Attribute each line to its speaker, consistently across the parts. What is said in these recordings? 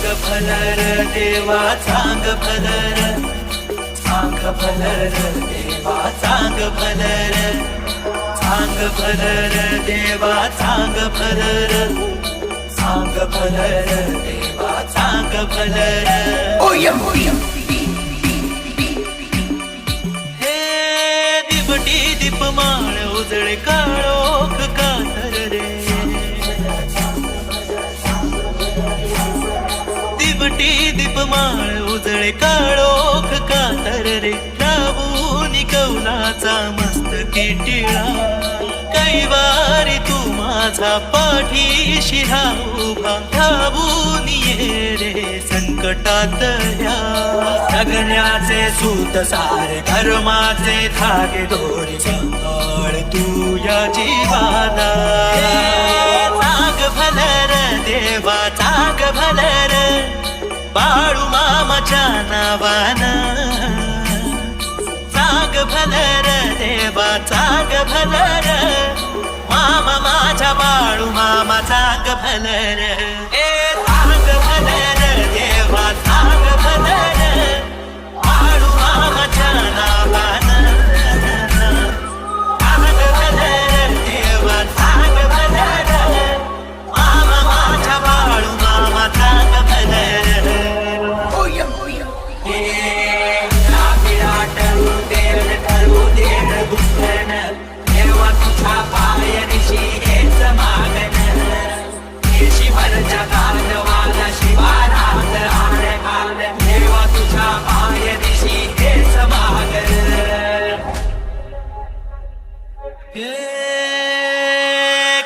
Speaker 1: भलर देवा चांग भलर चांग भलर देवा चांग भलर चांग भलर देवा चांग भलर चांग भलर देवा चांग भलर हे दिपटी दीपमाळ उजळे काळोख कातर दीपमाळ उजळे काळोख कातर रे. लावून कौलाचा मस्त किटिळा. कैवारी तू माझा पाठीशी उभा धावून ये रे संकटात या. जगण्याचे सूत सारे धर्माचे धागे दोरी सांभाळ तू या जीवाला. चांग भलर देवा चांग भलर. बाळू मामाच्या नावानं. चाग भलर देवा चांग भलर. मामा माझ्या बाळू मामा चाग भलर.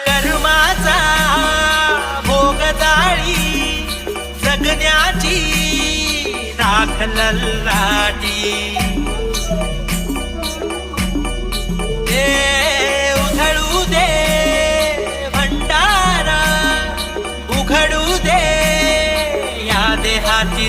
Speaker 1: कर्माचा भोगदाळी जगण्याची दे भंडारा उघडू दे या देहाची